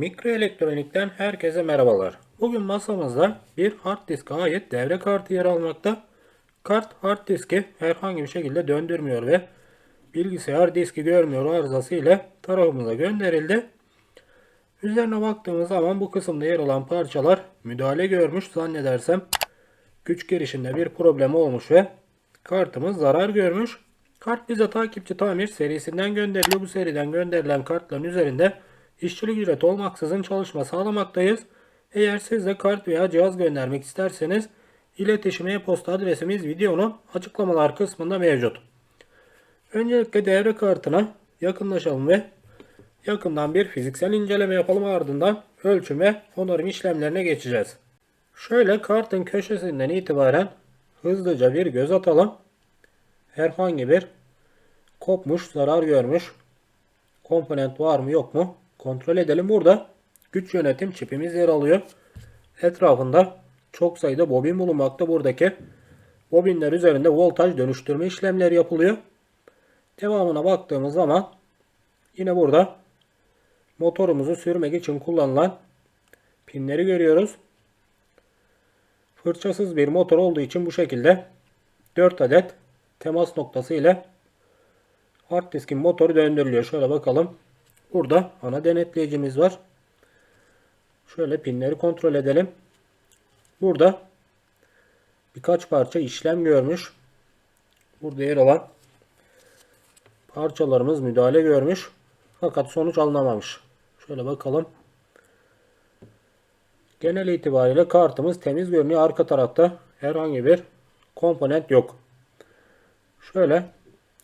Mikroelektronikten herkese merhabalar. Bugün masamızda bir hard diske ait devre kartı yer almakta. Kart hard diski herhangi bir şekilde döndürmüyor ve bilgisayar diski görmüyor arızası ile tarafımıza gönderildi. Üzerine baktığımız zaman bu kısımda yer alan parçalar müdahale görmüş zannedersem güç girişinde bir problem olmuş ve kartımız zarar görmüş. Kart bize takipçi tamir serisinden gönderiliyor. Bu seriden gönderilen kartların üzerinde işçilik ücret olmaksızın çalışma sağlamaktayız. Eğer siz de kart veya cihaz göndermek isterseniz iletişim e-posta adresimiz videonun açıklamalar kısmında mevcut. Öncelikle devre kartına yakınlaşalım ve yakından bir fiziksel inceleme yapalım ardından ölçüm ve onarım işlemlerine geçeceğiz. Şöyle kartın köşesinden itibaren hızlıca bir göz atalım. Herhangi bir kopmuş, zarar görmüş komponent var mı yok mu kontrol edelim. Burada güç yönetim çipimiz yer alıyor. Etrafında çok sayıda bobin bulunmakta. Buradaki bobinler üzerinde voltaj dönüştürme işlemleri yapılıyor. Devamına baktığımız zaman yine burada motorumuzu sürmek için kullanılan pinleri görüyoruz. Fırçasız bir motor olduğu için bu şekilde 4 adet temas noktası ile hard diskin motoru döndürülüyor. Şöyle bakalım. Burada ana denetleyicimiz var. Şöyle pinleri kontrol edelim. Burada birkaç parça işlem görmüş. Burada yer alan parçalarımız müdahale görmüş. Fakat sonuç alınamamış. Şöyle bakalım. Genel itibariyle kartımız temiz görünüyor. Arka tarafta herhangi bir komponent yok. Şöyle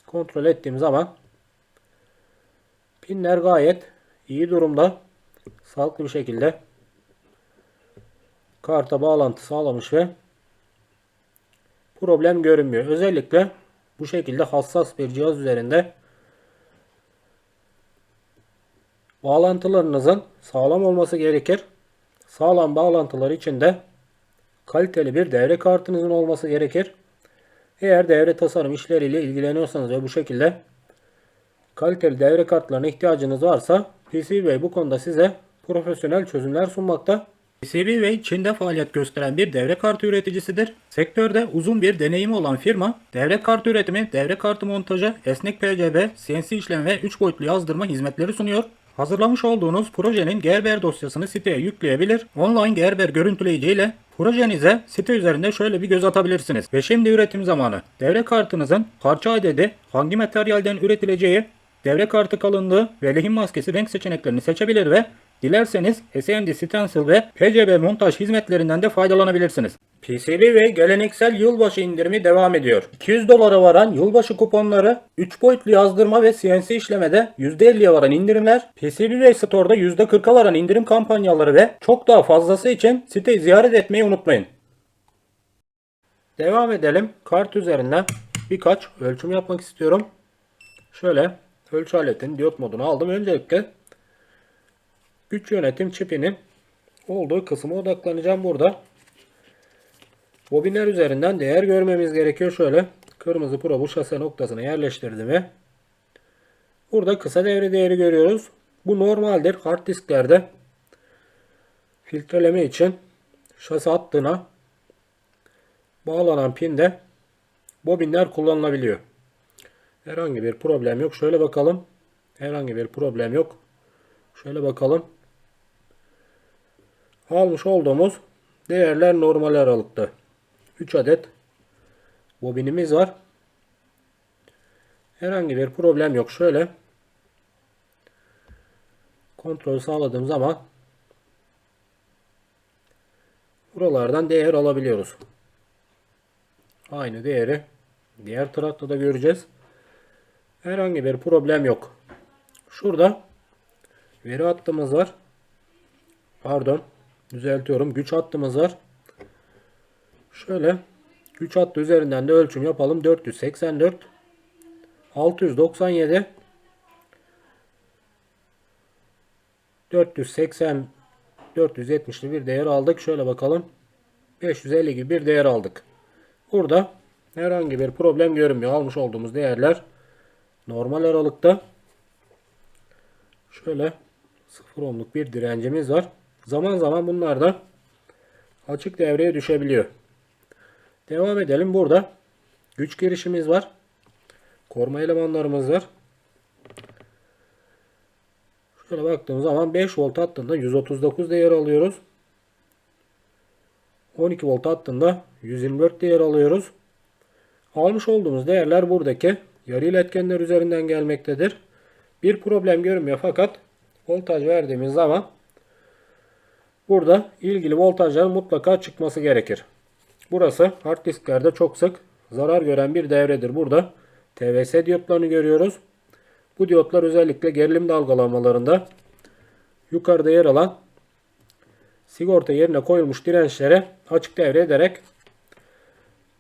kontrol ettiğim zaman pinler gayet iyi durumda. Sağlıklı bir şekilde karta bağlantı sağlamış ve problem görünmüyor. Özellikle bu şekilde hassas bir cihaz üzerinde bağlantılarınızın sağlam olması gerekir. Sağlam bağlantılar için de kaliteli bir devre kartınızın olması gerekir. Eğer devre tasarım işleriyle ilgileniyorsanız ve bu şekilde kaliteli devre kartlarına ihtiyacınız varsa PCBWay bu konuda size profesyonel çözümler sunmakta. PCBWay Çin'de faaliyet gösteren bir devre kartı üreticisidir. Sektörde uzun bir deneyimi olan firma, devre kartı üretimi, devre kartı montajı, esnek PCB, CNC işlem ve 3 boyutlu yazdırma hizmetleri sunuyor. Hazırlamış olduğunuz projenin Gerber dosyasını siteye yükleyebilir. Online Gerber görüntüleyici ile projenize site üzerinde şöyle bir göz atabilirsiniz. Ve şimdi üretim zamanı. Devre kartınızın parça adedi, hangi materyalden üretileceği, devre kartı kalınlığı ve lehim maskesi renk seçeneklerini seçebilir ve dilerseniz SMD stencil ve PCB montaj hizmetlerinden de faydalanabilirsiniz. PCB ve geleneksel yılbaşı indirimi devam ediyor. 200 dolara varan yılbaşı kuponları, 3 boyutlu yazdırma ve CNC işlemede %50'ye varan indirimler, PCB ve Store'da %40'a varan indirim kampanyaları ve çok daha fazlası için siteyi ziyaret etmeyi unutmayın. Devam edelim. Kart üzerinden birkaç ölçüm yapmak istiyorum. Şöyle ölçü aletin diyot modunu aldım. Öncelikle güç yönetim çipinin olduğu kısma odaklanacağım burada. Bobinler üzerinden değer görmemiz gerekiyor. Şöyle kırmızı pro bu şase noktasına yerleştirdim ve burada kısa devre değeri görüyoruz. Bu normaldir. Hard disklerde filtreleme için şase hattına bağlanan pinde bobinler kullanılabiliyor. Herhangi bir problem yok. Şöyle bakalım. Herhangi bir problem yok. Şöyle bakalım. Almış olduğumuz değerler normal aralıkta. 3 adet bobinimiz var. Herhangi bir problem yok. Şöyle kontrol sağladığım zaman buralardan değer alabiliyoruz. Aynı değeri diğer tarafta da göreceğiz. Herhangi bir problem yok. Şurada veri hattımız var. Pardon. Düzeltiyorum. Güç hattımız var. Şöyle güç hattı üzerinden de ölçüm yapalım. 484 697 480 470'li bir değer aldık. Şöyle bakalım. 550 gibi bir değer aldık. Burada herhangi bir problem görünmüyor. Almış olduğumuz değerler normal aralıkta. Şöyle 0 ohmluk bir direncimiz var. Zaman zaman bunlar da açık devreye düşebiliyor. Devam edelim. Burada güç girişimiz var. Koruma elemanlarımız var. Şöyle baktığımız zaman 5 volt hattında 139 değer alıyoruz. 12 volt hattında 124 değer alıyoruz. Almış olduğumuz değerler buradaki yarı iletkenler üzerinden gelmektedir. Bir problem görünmüyor fakat voltaj verdiğimiz zaman burada ilgili voltajların mutlaka çıkması gerekir. Burası hard disklerde çok sık zarar gören bir devredir. Burada TVS diyotlarını görüyoruz. Bu diyotlar özellikle gerilim dalgalamalarında yukarıda yer alan sigorta yerine koyulmuş dirençlere açık devre ederek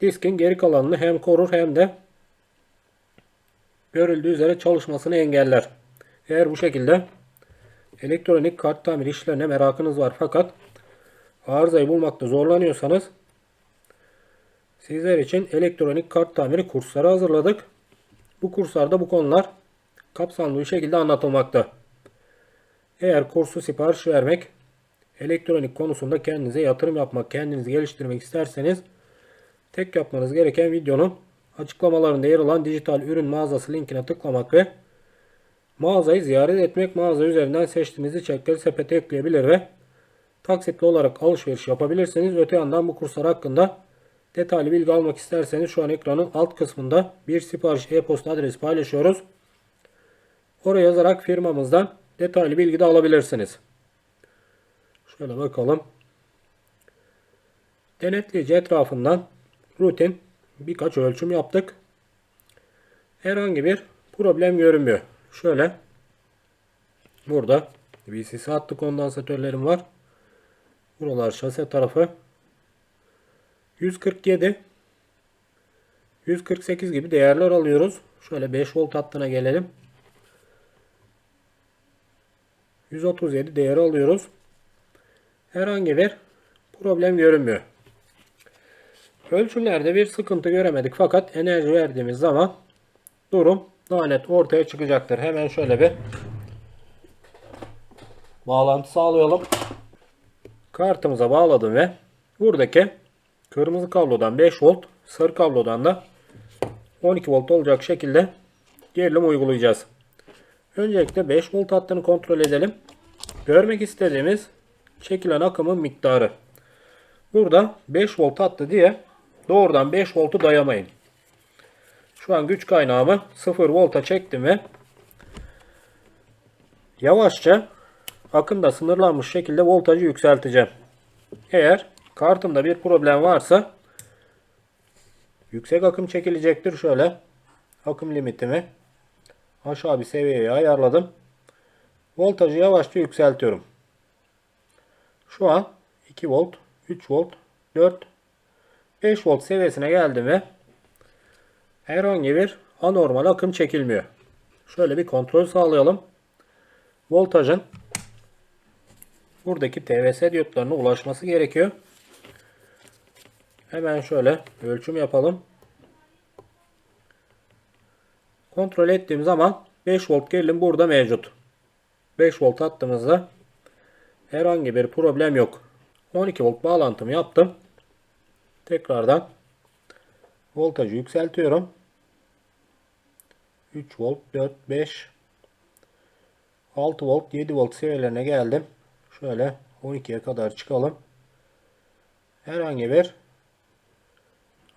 diskin geri kalanını hem korur hem de görüldüğü üzere çalışmasını engeller. Eğer bu şekilde elektronik kart tamir işlerine merakınız var fakat arızayı bulmakta zorlanıyorsanız sizler için elektronik kart tamiri kursları hazırladık. Bu kurslarda bu konular kapsamlı bir şekilde anlatılmakta. Eğer kursu sipariş vermek, elektronik konusunda kendinize yatırım yapmak, kendinizi geliştirmek isterseniz tek yapmanız gereken videonun açıklamalarında yer alan dijital ürün mağazası linkine tıklamak ve mağazayı ziyaret etmek, mağaza üzerinden seçtiğiniz içerikleri sepete ekleyebilir ve taksitli olarak alışveriş yapabilirsiniz. Öte yandan bu kurslar hakkında detaylı bilgi almak isterseniz şu an ekranın alt kısmında bir sipariş e-posta adresi paylaşıyoruz. Oraya yazarak firmamızdan detaylı bilgi de alabilirsiniz. Şöyle bakalım. Denetleyici etrafından rutin birkaç ölçüm yaptık. Herhangi bir problem görünmüyor. Şöyle burada VCC hattı kondansatörlerim var. Buralar şase tarafı 147 148 gibi değerler alıyoruz. Şöyle 5 volt hattına gelelim. 137 değeri alıyoruz. Herhangi bir problem görünmüyor. Ölçümlerde bir sıkıntı göremedik fakat enerji verdiğimiz zaman durum daha net ortaya çıkacaktır. Hemen şöyle bir bağlantı sağlayalım. Kartımıza bağladım ve buradaki kırmızı kablodan 5 volt, sarı kablodan da 12 volt olacak şekilde gerilim uygulayacağız. Öncelikle 5 volt hattını kontrol edelim. Görmek istediğimiz çekilen akımın miktarı. Burada 5 volt hattı diye doğrudan 5 voltu dayamayın. Şu an güç kaynağımı 0 volta çektim ve yavaşça akımda sınırlanmış şekilde voltajı yükselteceğim. Eğer kartımda bir problem varsa yüksek akım çekilecektir. Şöyle akım limitimi aşağı bir seviyeye ayarladım. Voltajı yavaşça yükseltiyorum. Şu an 2 volt, 3 volt, 4, 5 volt seviyesine geldim ve herhangi bir anormal akım çekilmiyor. Şöyle bir kontrol sağlayalım. Voltajın buradaki TVS diyotlarına ulaşması gerekiyor. Hemen şöyle ölçüm yapalım. Kontrol ettiğim zaman 5 volt gerilim burada mevcut. 5 volt attığımızda herhangi bir problem yok. 12 volt bağlantımı yaptım. Tekrardan voltajı yükseltiyorum. 3 volt, 4, 5, 6 volt, 7 volt seviyelerine geldim. Şöyle 12'ye kadar çıkalım. Herhangi bir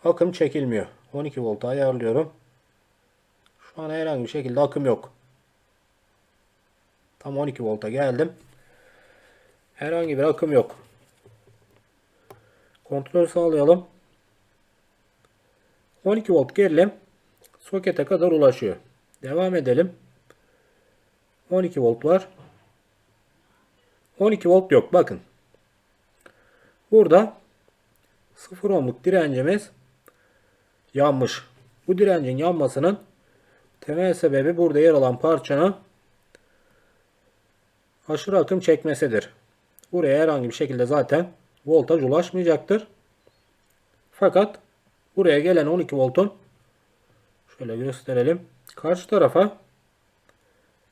akım çekilmiyor. 12 volta ayarlıyorum. Şu an herhangi bir şekilde akım yok. Tam 12 volta geldim. Herhangi bir akım yok. Kontrol sağlayalım. 12 volt gerilim sokete kadar ulaşıyor. Devam edelim. 12 volt var. 12 volt yok. Bakın. Burada 0 ohmluk direncimiz yanmış. Bu direncin yanmasının temel sebebi burada yer alan parçanın aşırı akım çekmesidir. Buraya herhangi bir şekilde zaten voltaj ulaşmayacaktır. Fakat buraya gelen 12 voltun şöyle gösterelim. Karşı tarafa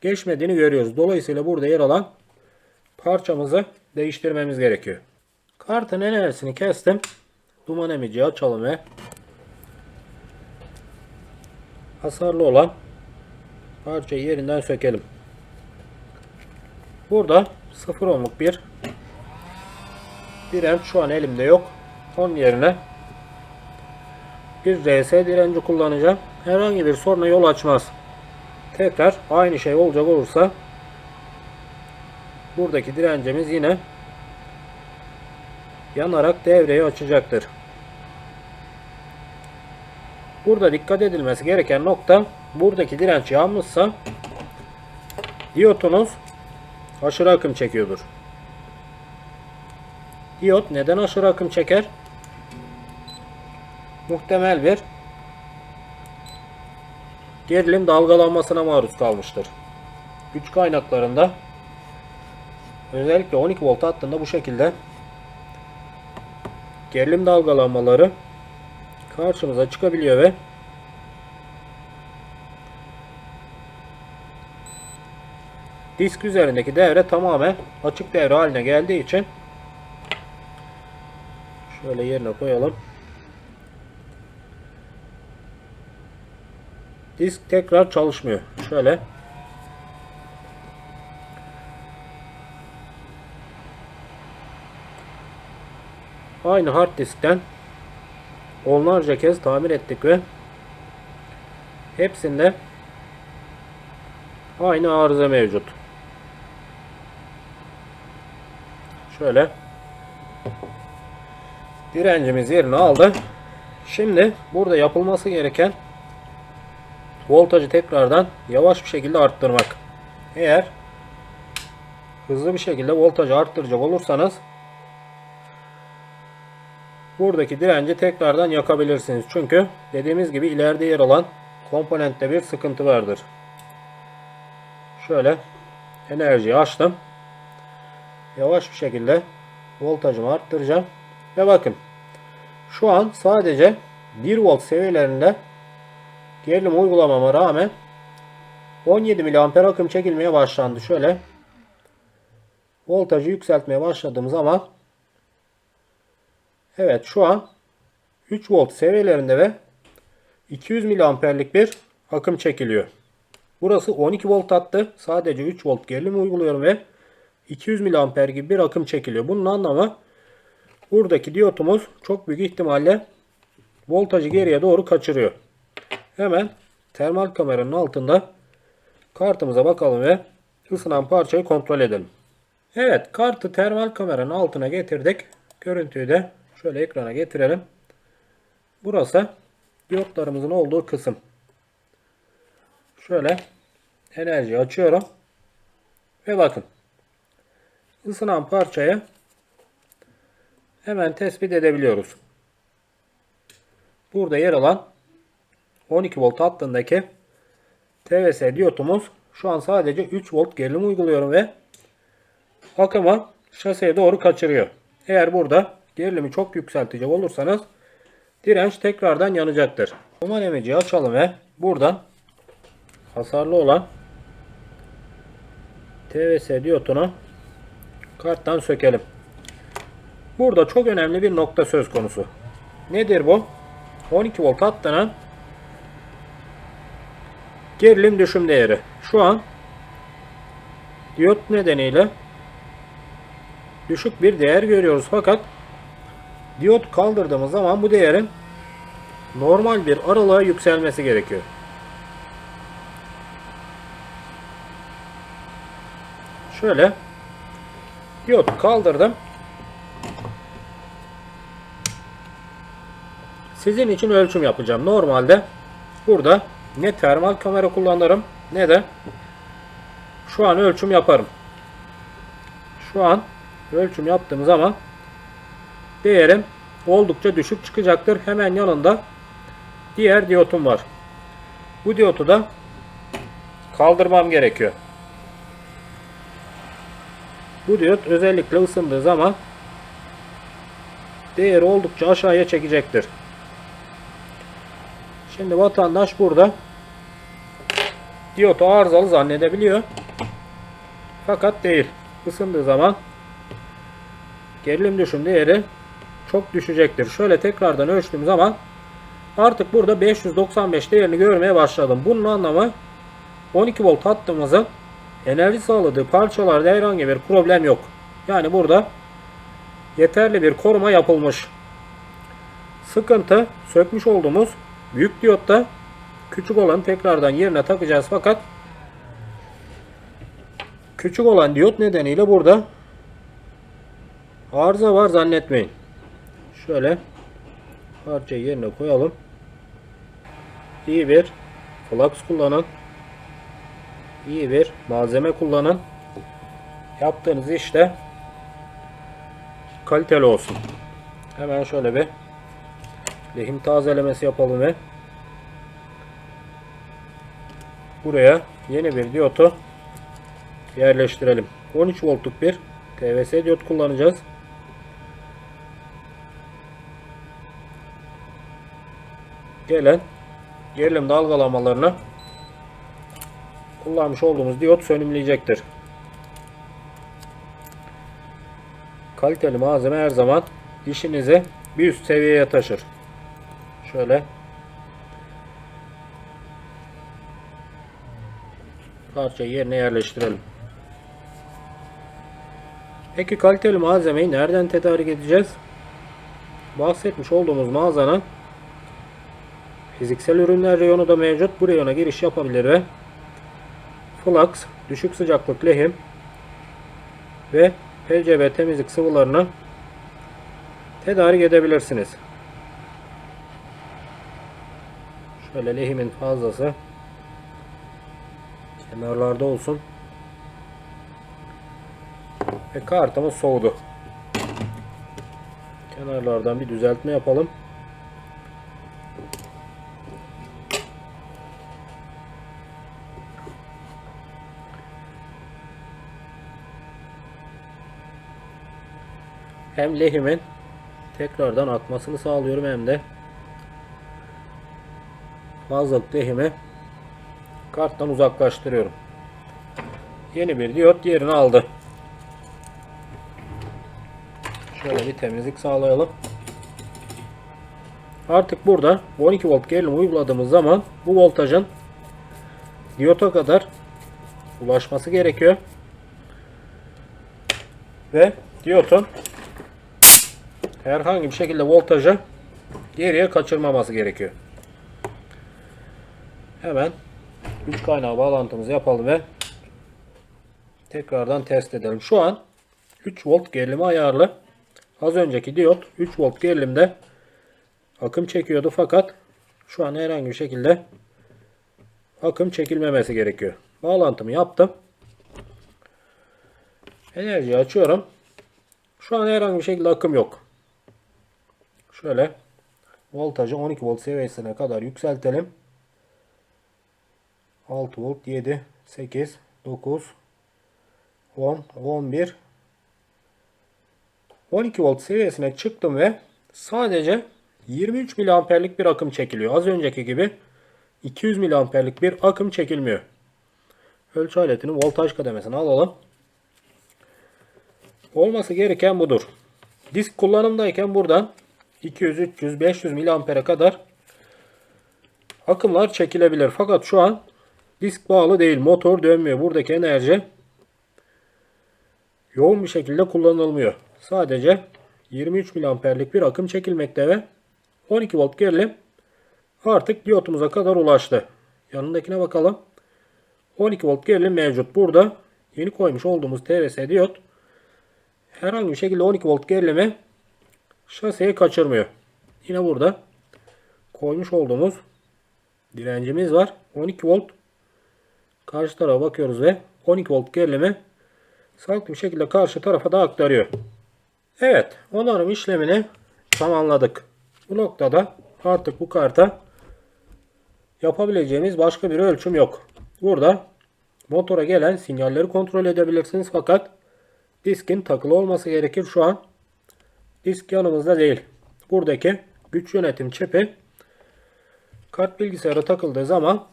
geçmediğini görüyoruz. Dolayısıyla burada yer alan parçamızı değiştirmemiz gerekiyor. Kartın enerjisini kestim. Duman emici açalım ve hasarlı olan parçayı yerinden sökelim. Burada 0 ohmluk bir direnç şu an elimde yok. Onun yerine bir RS direnci kullanacağım. Herhangi bir soruna yol açmaz. Tekrar aynı şey olacak olursa buradaki direncimiz yine yanarak devreyi açacaktır. Burada dikkat edilmesi gereken nokta buradaki direnç yanmışsa diyotunuz aşırı akım çekiyordur. Diyot neden aşırı akım çeker? Muhtemel bir gerilim dalgalanmasına maruz kalmıştır. Güç kaynaklarında özellikle 12 volt hattında bu şekilde gerilim dalgalanmaları karşımıza çıkabiliyor ve disk üzerindeki devre tamamen açık devre haline geldiği için şöyle yerine koyalım. Disk tekrar çalışmıyor. Şöyle aynı hard diskten onlarca kez tamir ettik ve hepsinde aynı arıza mevcut. Şöyle direncimiz yerini aldı. Şimdi burada yapılması gereken voltajı tekrardan yavaş bir şekilde arttırmak. Eğer hızlı bir şekilde voltajı arttıracak olursanız buradaki direnci tekrardan yakabilirsiniz. Çünkü dediğimiz gibi ileride yer alan komponentte bir sıkıntı vardır. Şöyle enerjiyi açtım. Yavaş bir şekilde voltajımı arttıracağım. Ve bakın şu an sadece 1 volt seviyelerinde gerilim uygulamama rağmen 17 mA akım çekilmeye başlandı. Şöyle voltajı yükseltmeye başladığım zaman Evet şu an 3 volt seviyelerinde ve 200 miliamperlik bir akım çekiliyor. Burası 12 volt attı. Sadece 3 volt gerilim uyguluyorum ve 200 miliamper gibi bir akım çekiliyor. Bunun anlamı buradaki diyotumuz çok büyük ihtimalle voltajı geriye doğru kaçırıyor. Hemen termal kameranın altında kartımıza bakalım ve ısınan parçayı kontrol edelim. Evet kartı termal kameranın altına getirdik. Görüntüyü de şöyle ekrana getirelim. Burası diyotlarımızın olduğu kısım. Şöyle enerji açıyorum. Ve bakın. ısınan parçayı hemen tespit edebiliyoruz. Burada yer alan 12 volt hattındaki TVS diyotumuz şu an sadece 3 volt gerilim uyguluyorum ve akımı şaseye doğru kaçırıyor. Eğer burada gerilimi çok yükseltecek olursanız direnç tekrardan yanacaktır. Duman emici açalım ve buradan hasarlı olan TVS diyotunu karttan sökelim. Burada çok önemli bir nokta söz konusu. Nedir bu? 12 volt hattının gerilim düşüm değeri. Şu an diyot nedeniyle düşük bir değer görüyoruz fakat diyot kaldırdığımız zaman bu değerin normal bir aralığa yükselmesi gerekiyor. Şöyle diyot kaldırdım. Sizin için ölçüm yapacağım. Normalde burada ne termal kamera kullanırım ne de şu an ölçüm yaparım. Şu an ölçüm yaptığım zaman değerim oldukça düşük çıkacaktır. Hemen yanında diğer diyotum var. Bu diyotu da kaldırmam gerekiyor. Bu diyot özellikle ısındığı zaman değeri oldukça aşağıya çekecektir. Şimdi vatandaş burada diyotu arızalı zannedebiliyor. Fakat değil. ısındığı zaman gerilim düşüm değeri çok düşecektir. Şöyle tekrardan ölçtüğüm zaman artık burada 595 değerini görmeye başladım. Bunun anlamı 12 volt hattımızın enerji sağladığı parçalarda herhangi bir problem yok. Yani burada yeterli bir koruma yapılmış. Sıkıntı sökmüş olduğumuz büyük diyotta küçük olan tekrardan yerine takacağız fakat küçük olan diyot nedeniyle burada arıza var zannetmeyin. Şöyle parçayı yerine koyalım. İyi bir flux kullanın. İyi bir malzeme kullanın. Yaptığınız işte kaliteli olsun. Hemen şöyle bir lehim tazelemesi yapalım ve buraya yeni bir diyotu yerleştirelim. 13 voltluk bir TVS diyot kullanacağız. Gelen gerilim dalgalamalarını kullanmış olduğumuz diyot sönümleyecektir. Kaliteli malzeme her zaman işinizi bir üst seviyeye taşır. Şöyle parçayı yerine yerleştirelim. Peki kaliteli malzemeyi nereden tedarik edeceğiz? Bahsetmiş olduğumuz mağazanın fiziksel ürünler reyonu da mevcut. Bu reyona giriş yapabilir ve flux, düşük sıcaklık lehim ve PCB temizlik sıvılarını tedarik edebilirsiniz. Şöyle lehimin fazlası kenarlarda olsun. Ve kartımız soğudu. Kenarlardan bir düzeltme yapalım. Hem lehimin tekrardan akmasını sağlıyorum hem de fazlalık lehimi karttan uzaklaştırıyorum. Yeni bir diyot yerini aldı. Şöyle bir temizlik sağlayalım. Artık burada 12 volt gerilim uyguladığımız zaman bu voltajın diyota kadar ulaşması gerekiyor. Ve diyotun herhangi bir şekilde voltajı geriye kaçırmaması gerekiyor. Hemen güç kaynağı bağlantımızı yapalım ve tekrardan test edelim. Şu an 3 volt gerilimi ayarlı. Az önceki diyot 3 volt gerilimde akım çekiyordu fakat şu an herhangi bir şekilde akım çekilmemesi gerekiyor. Bağlantımı yaptım. Enerjiyi açıyorum. Şu an herhangi bir şekilde akım yok. Şöyle voltajı 12 volt seviyesine kadar yükseltelim. 6 volt 7 8 9 10 11 12 volt seviyesine çıktım ve sadece 23 miliamperlik bir akım çekiliyor. Az önceki gibi 200 miliamperlik bir akım çekilmiyor. Ölçü aletinin voltaj kademesini alalım. Olması gereken budur. Disk kullanımdayken buradan 200, 300, 500 miliampere kadar akımlar çekilebilir. Fakat şu an disk bağlı değil. Motor dönmüyor. Buradaki enerji yoğun bir şekilde kullanılmıyor. Sadece 23 miliamperlik bir akım çekilmekte ve 12 volt gerilim artık diyotumuza kadar ulaştı. Yanındakine bakalım. 12 volt gerilim mevcut. Burada yeni koymuş olduğumuz TVS diyot herhangi bir şekilde 12 volt gerilimi şaseye kaçırmıyor. Yine burada koymuş olduğumuz direncimiz var. 12 volt karşı tarafa bakıyoruz ve 12 volt gerilimi sağlıklı bir şekilde karşı tarafa da aktarıyor. Evet onarım işlemini tamamladık. Bu noktada artık bu karta yapabileceğimiz başka bir ölçüm yok. Burada motora gelen sinyalleri kontrol edebilirsiniz fakat diskin takılı olması gerekir. Şu an disk yanımızda değil. Buradaki güç yönetim çipi kart bilgisayara takıldığı zaman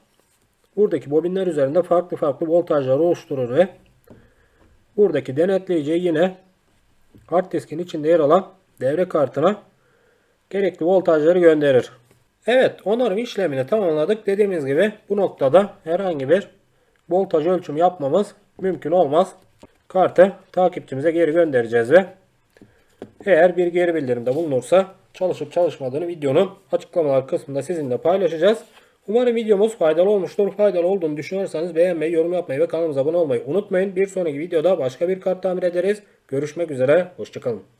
buradaki bobinler üzerinde farklı farklı voltajlar oluşturur ve buradaki denetleyici yine hard diskin içinde yer alan devre kartına gerekli voltajları gönderir. Evet onarım işlemini tamamladık. Dediğimiz gibi bu noktada herhangi bir voltaj ölçüm yapmamız mümkün olmaz. Kartı takipçimize geri göndereceğiz ve eğer bir geri bildirimde bulunursa çalışıp çalışmadığını videonun açıklamalar kısmında sizinle paylaşacağız. Umarım videomuz faydalı olmuştur. Faydalı olduğunu düşünüyorsanız beğenmeyi, yorum yapmayı ve kanalımıza abone olmayı unutmayın. Bir sonraki videoda başka bir kart tamir ederiz. Görüşmek üzere. Hoşçakalın.